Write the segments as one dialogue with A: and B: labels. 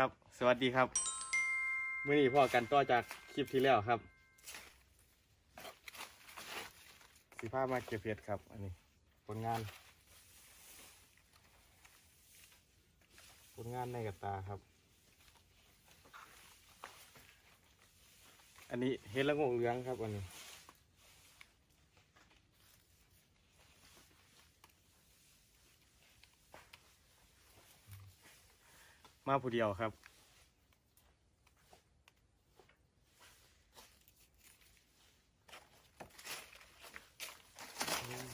A: ครับ สวัสดีครับเมื่อนี้พ่อกันต่อจากคลิปที่แล้วครับ สีผ้ามาเก็บเห็ดครับ อันนี้ผลงานผลงานในกับตาครับ อันนี้เห็ดละโงเหลืองครับ อันนี้ มาผู้เดียวครับ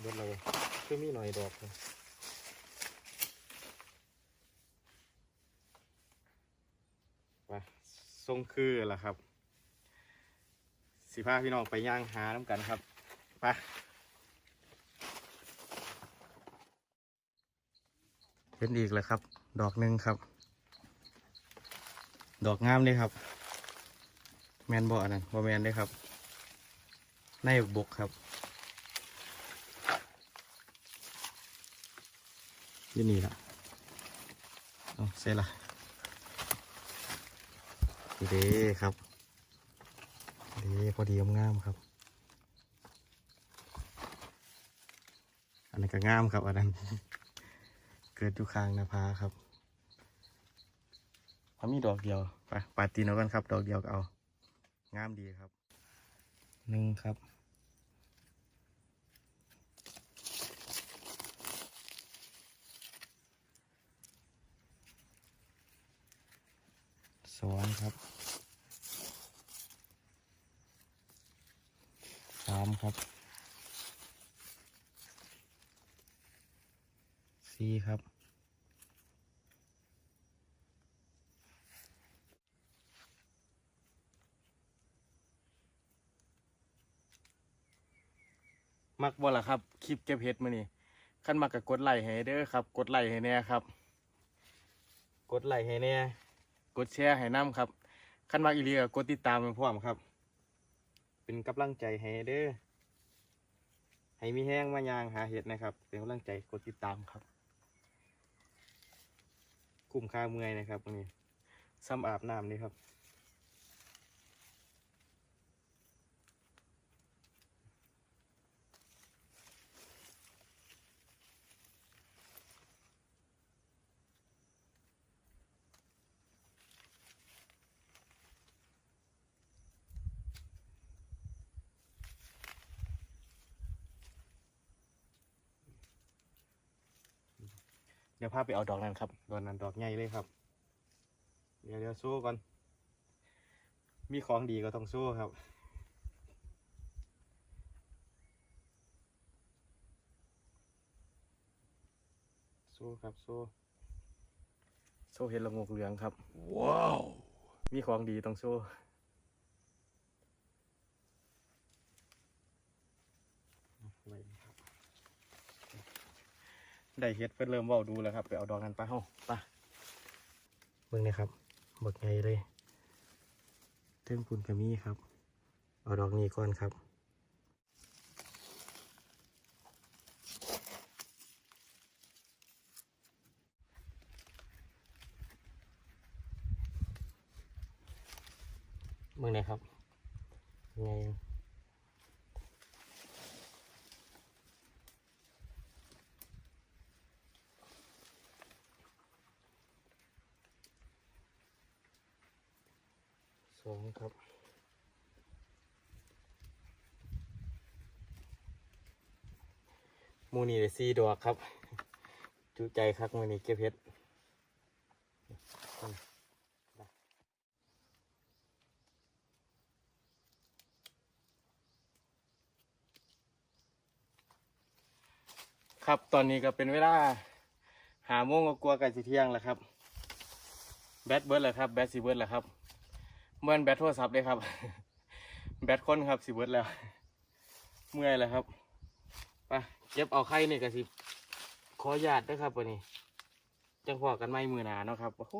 A: เบิดเลยคือมีหน่อยดอกนะไปทรงคือล่ะครับ สิพาพี่น้องไปย่างหาน้ำกันครับ ไปเห็นอีกแล้วครับ ดอกหนึ่งครับ ดอกงามเลยครับ แมนบ่อนนั้นบ่แมนเลยครับในบกครับยี่นี่ละเอาเสร็จละดีเด้ครับดีพอดีงามครับ อันนี้นก็งามครับอันนั้น เกิดอยู่ข้างนาพาครับ เขามีดอกเดียวไปปาดตีนเอากันครับ ดอกเดียวก็เอางามดีครับหนึ่งครับสองครับสามครับสี่ครับ มักบ่ล่ะครับ คลิปเก็บเห็ดมานี่ขั้นมักกับกดไลค์ให้เด้อครับ กดไลค์ให้แน่ครับ กดไลค์ให้แน่กดแชร์ให้น้ำครับขั้นมักอีเลียกดติดตามไปพร้อมครับ เป็นกำลังใจให้เด้อให้มีแห้งมายางหาเห็ดนะครับ เป็นกำลังใจกดติดตามครับคุ้มค่าเมื่อยนะครับนนี้ซ้ำอาบน้ำนี่ครับ เดี๋ยวพาไปเอาดอกนั้นครับดอกนั้นดอกใหญ่เลยครับ เดี๋ยวเดี๋ยวสู้ก่อน มีของดีก็ต้องสู้ครับสู้ครับสู้โซ่เห็ดละโงกเหลืองครับ ว้าว มีของดีต้องสู้ไว้ครับ ได้เฮ็ดเพิ่นเริ่มเว้าดูแล้วครับ ไปเอาดอกนั้นไปเฮาไปเบิ่งนี่ครับบักใหญ่เลยเทิงคุณกะมีครับ เอาดอกนี้ก่อนครับเบิ่งนี่ครับไง สองครับมูนี่ได้สี่ดอกครับ จุใจคักหมูนี่เก็บเห็ดครับตอนนี้ก็เป็นเวลาหาโมงก็กลัวาๆใกันสิเที่ยงแล้วครับ แบตเบิร์ดแล้วครับ แบตสีเบิร์ดแล้วครับ เมื่อนแบตโทรศัพท์เลยครับ แบตคนครับสีเบิร์ดแล้ว เมื่อยแล้วครับไปเก็บเอาไข่นี่ก็สิขอหยาดด้วยครับวันนี้ จังพอกันไม่มือหนาเนาะครับโอ้โห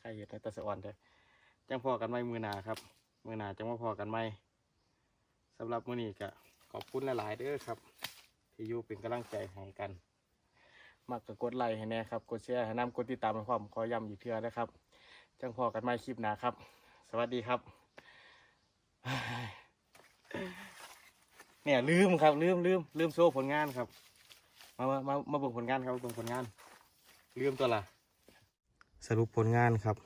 A: ไข่เห็ดในตะสะอ่อนเลยจังพอกันไม่มือหนาครับ มือหนาจังว่าพอกันไม่สำหรับมือนี้ก็ขอบคุณหลาย ๆเด้อครับ ที่อยู่เป็นกำลังใจให้กันมักก็กดไลค์ให้แน่ครับ กดแชร์ให้น้ำกดติดตามให้ความขอย้ำอีกเทื่อนะครับ จังพอกันใหม่คลิปหนาครับ สวัสดีครับ เนี่ยลืมครับ ลืมลืมลืมโซ่ผลงานครับ มามามามาเบิ่งผลงานครับเบิ่งผลงาน ลืมตัวละสรุปผลงานครับ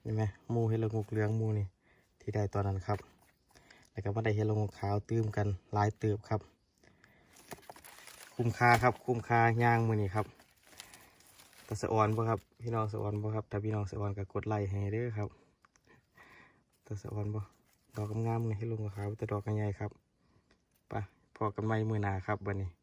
A: เห็นไหมมูเฮดลงูเหลืองมูนี่ ที่ได้ตอนนั้นครับ แล้วก็มาได้เฮดลงูขาวตื้มกันหลายเติบครับ คุ้มค่าครับ คุ้มค่าย่างมือนี่ครับต่สะออนบ่ครับ พี่น้องสะออนบ่ครับ ถ้าพี่น้องสะออนก็กดไลค์ให้เด้อครับ แต่สะออนบ่ดอกงามๆนี่ให้ลงกับขาวแต่ดอกกันใหญ่ครับไปพอกันไม่มือหนาครับวันนี้